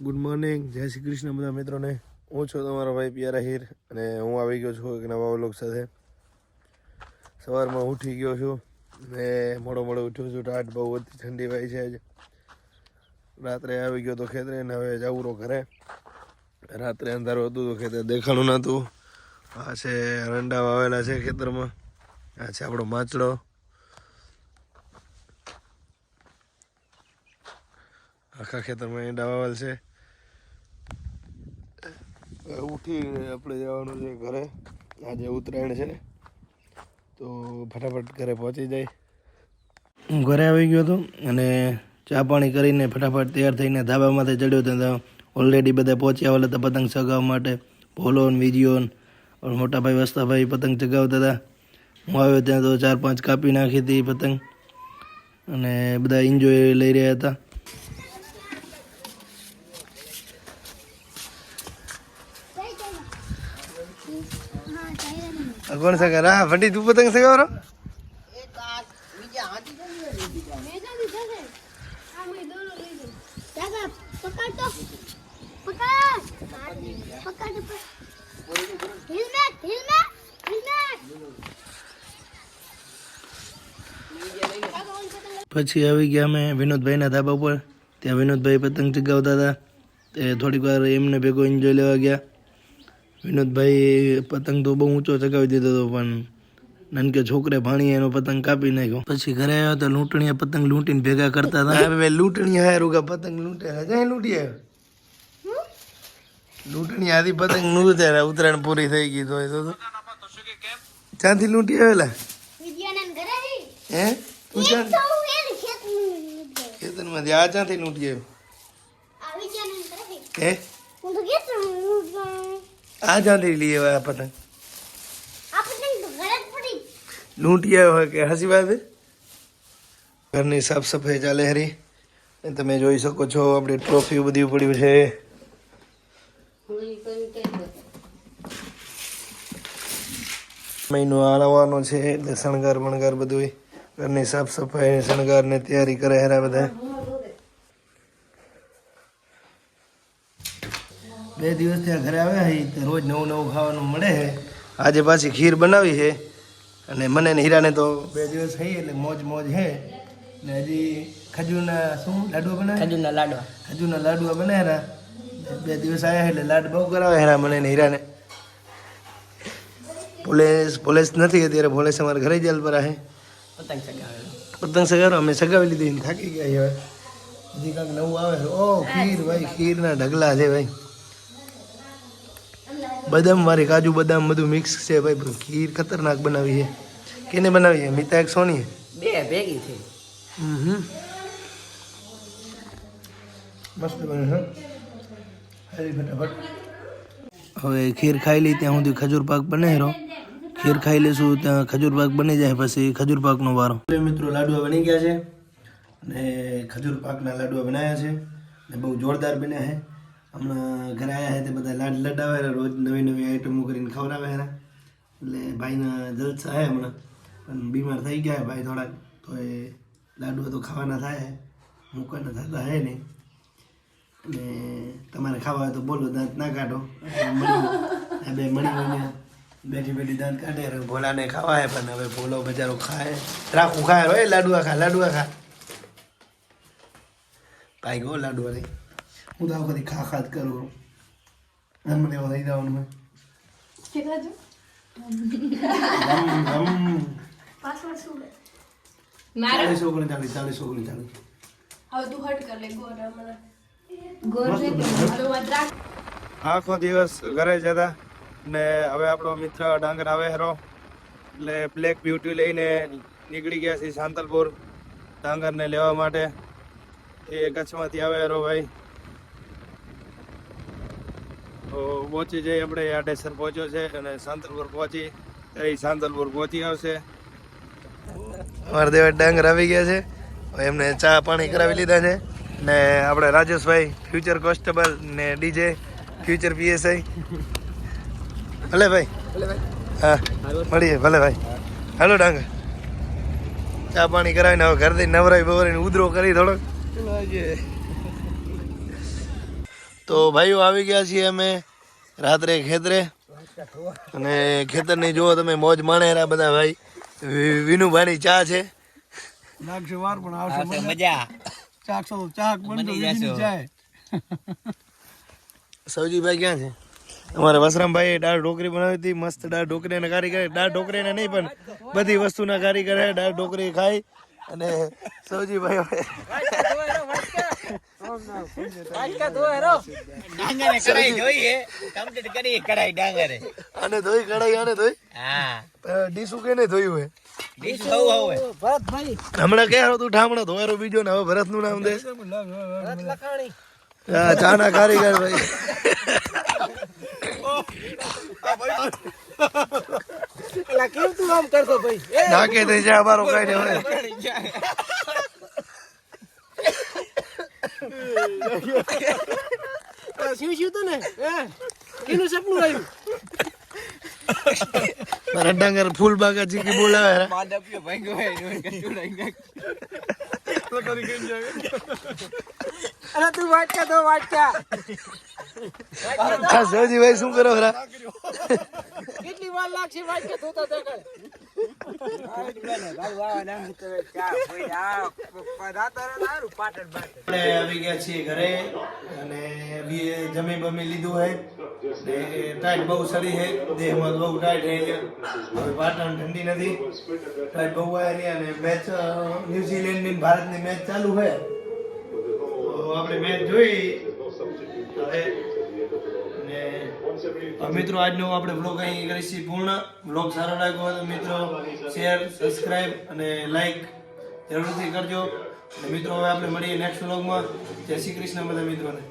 Good morning જય શ્રી કૃષ્ણ બધા મિત્રોને. હું છું તમારો ભાઈ પિયારા હીર અને હું આવી ગયો છું એક નવા વ્લોગ સાથે. સવારમાં ઉઠી ગયો છું ને મોડો મોડો ઉઠ્યો છું. ટાટ બહુ બધી ઠંડી ભાઈ છે આજે. રાત્રે આવી ગયો તો ખેતરે ને હવે જવું તો ઘરે. રાત્રે અંધારું હતું તો ખેતર દેખાણું નહોતું. આ છે રંડા વાવેલા છે ખેતરમાં. આ છે આપણો માચડો. આખા ખેતરમાં ઈંડા વાવેલ છે. ઉઠી આપણે જવાનું છે ઘરે. આજે ઉત્તરાયણ છે. તો ફટાફટ ઘરે પહોંચી જાય. હું ઘરે આવી ગયો હતો અને ચા પાણી કરીને ફટાફટ તૈયાર થઈને ધાબામાંથી ચડ્યો હતો. ઓલરેડી બધા પહોંચ્યા આવેલા હતા પતંગ ચગાવવા માટે. ભોલોન વિજયોન મોટાભાઈ વસ્તાભાઈ પતંગ ચગાવતા હતા. હું આવ્યો ત્યાં તો ચાર પાંચ કાપી નાખી હતી પતંગ. અને બધા એન્જોય લઈ રહ્યા હતા આ કોણ સગા હા ફટી તું પતંગ સગાવરો પછી આવી ગયા અમે વિનોદભાઈના ધાબા ઉપર. ત્યાં વિનોદભાઈ પતંગ ચગાવતા હતા. તે થોડીક વાર એમને ભેગો એન્જોય લેવા ગયા. વિનોદભાઈ પતંગ તો બહુ ઊંચો ચગાવી દીધો હતો પણ નાનકે છોકરે ભાણીએ એનો પતંગ કાપી નાખ્યો. પછી ઘરે આવ્યો તો લૂંટણીએ પતંગ લૂંટીને ભેગા કરતા હતા. હવે લૂંટણી હારું કે પતંગ લૂંટે જાય લૂંટી આવ્યો લૂંટણી આધી પતંગનું ત્યારે ઉત્તરાયણ પૂરી થઈ ગઈ તો એ તો તો. ક્યાંથી લૂંટી આવેલા? હે? તું ખેતરમાંથી. આ ક્યાંથી લૂંટી આવ્યો હે? આ ક્યાંથી લઈ આવ્યા આ પતંગ લૂંટી આવ્યો હોય કે હસી વાત ઘરની સાફ સફાઈ ચાલે હરી. તમે જોઈ શકો છો આપણી ટ્રોફી બધી પડ્યું છે. મહિનો આવવાનો છે એટલે શણગાર બણગાર બધું ઘરની સાફ સફાઈ શણગાર ને તૈયારી કરે હેરા બધા. બે દિવસ ત્યાં ઘરે આવ્યા હી તો રોજ નવું નવું ખાવાનું મળે છે આજે પાછી ખીર બનાવી છે અને મને ને હીરાને તો બે દિવસ થઈ એટલે મોજ મોજ છે ને હજી ખજૂરના શું લાડવા બનાવે ખજૂરના લાડવા. ખજૂરના લાડવા બનાવ્યા. બે દિવસ આવ્યા એટલે લાડ બહુ કરાવે હેરા મને ને હીરાને. પોલીસ પોલીસ નથી અત્યારે પોલીસ અમારે ઘરે જેલ પર છે પતંગ સગાવે પતંગ સગારો અમે સગાવી લીધી થાકી ગયા હવે. હજી કાંઈક નવું આવે છે ઓ ખીર ભાઈ ખીરના ઢગલા છે ભાઈ. બદામ વાળી કાજુ બદામ બધું મિક્સ છે ભાઈ પણ ખીર ખતરનાક બનાવી છે. કેને બનાવી છે? મિતા એક સોની બે ભેગી થઈ. હમ મસ્ત બને છે. ફટાફટ. હવે ખીર ખાઈ લઈ ત્યાં સુધી ખજૂર પાક બને રહ્યો ખીર ખાઈ લેશું ત્યાં ખજૂર પાક બની જાય પછી ખજૂર પાકનો વારો. મિત્રો લાડવા બની ગયા છે. અને ખજૂર પાકના લાડવા બનાવ્યા છે. ને બહુ જોરદાર બન્યા છે. હમણાં ઘરે આવ્યા હતા તે બધા લાડ લડાવે રોજ નવી નવી આઈટમો કરીને ખવડાવે છે એટલે ભાઈના જલસા છે હમણાં. પણ બીમાર થઈ ગયા ભાઈ થોડાક. તો એ લાડુ તો ખાવાના થાય મૂકવાના થતા હે નહીં. અને તમારે ખાવા હોય તો બોલો, દાંત ના કાઢો. બે મળી મળી બેઠી બેઠી દાંત કાઢે ભોલાને ખાવા હે પણ હવે ભોલો બજારો ખાય. રાખું ખાય હોય લાડુઆ ખા લાડુઆ ખા ભાઈ ગો લાડુઆ નહીં હું તો વખતે ખા ખા કરું મને એવો થઈ જવાનું. રમ, રમ. ચાલીસ ઓગણ ચાલીસ ચાલીસ ઓગણ ચાલીસ આખો દિવસ ઘરે જતા ને હવે આપણો મિત્ર ડાંગર આવે હેરો. એટલે બ્લેક બ્યુટી લઈને નીકળી ગયા છે સાંતલપુર ડાંગરને લેવા માટે. એ કચ્છમાંથી આવે હેરો ભાઈ. તો પહોંચી જઈ આપણે આડેસર પહોંચ્યો છે અને સાંતલપુર પહોંચી, એ સાંતલપુર પહોંચી આવશે. અમારા દેવા ડાંગર આવી ગયા છે. એમને ચા પાણી કરાવી લીધા છે. ને આપણે રાજેશભાઈ ફ્યુચર કોન્સ્ટેબલ ને ડીજે ફ્યુચર પીએસઆઈ ભલે ભાઈ. હા, મળીએ, ભલે ભાઈ. હાલો ડાંગર ચા પાણી કરાવીને હવે ઘરથી નવરાઈ બવરાઈને ઉધરો કરી થોડોક. તો ભાઈઓ આવી ગયા છીએ અમે રાત્રે ખેતરે. અને ખેતરની જુઓ તમે મોજ માણેરા બધા ભાઈ. વિનુભાઈની ચા છે. લાગશે વાર પણ આવશે મજા. ચાકસો ચાક બનતો જાય. સૌજીભાઈ ક્યાં છે? અમારે વસરામભાઈએ દાળ ઢોકરી બનાવી હતી મસ્ત દાળ ઢોકરી અને કારીગર. દાળ ઢોકરીને નહીં પણ બધી વસ્તુના કારીગર દાળ ઢોકરી ખાઈ. અને સૌજીભાઈ હવે ડાંગરે કઢાઈ જોઈએ કમ્પ્લીટ કરી કઢાઈ ડાંગરે આને ધોઈ કઢાઈ આને ધોઈ? હા. અ, ડીસુ ધોયું હે? હમણાં કે તું ઠામણો ધોવારો બીજો ને હવે ભરતનું નામ દે. ભરત ચાના કારીગર ભાઈ. એલા કેમ તું આમ કરતો ભાઈ? એ. ઢાકે થઈ જાય અમારો કઈ ને શિવ શિવ તો ને હે? કેનું સપનું આવ્યું. મારા ડાંગર ફૂલ બાગા ચીકી બોલાવે હે. માધવ્ય ભાઈ અરે તું વાટકા તો વાટકા. આ સૌજીભાઈ શું કરો ખરા? કેટલી વાર લાગશે વાટકા ધોતા ધોતા? આવી ગયા છીએ ઘરે અને બી જમી બમી લીધું હે. ટાઈટ બહુ સરી હે દેહમાં બહુ ટાઈટ હે પાટણ ઠંડી નથી. ટાઈટ બહુ આવી અને મેચ ન્યુઝીલેન્ડની ભારતની મેચ ચાલુ છે. આપણે મેચ જોઈ. મિત્રો, આજનો આપણે બ્લોગ અહીં કરીશું પૂર્ણ. બ્લોગ સારો લાગ્યો તો મિત્રો શેર સબસ્ક્રાઇબ અને લાઈક જરૂરથી કરજો. મિત્રો, હવે આપણે મળીએ નેક્સ્ટ બ્લોગમાં જય શ્રી કૃષ્ણ બધા મિત્રોને.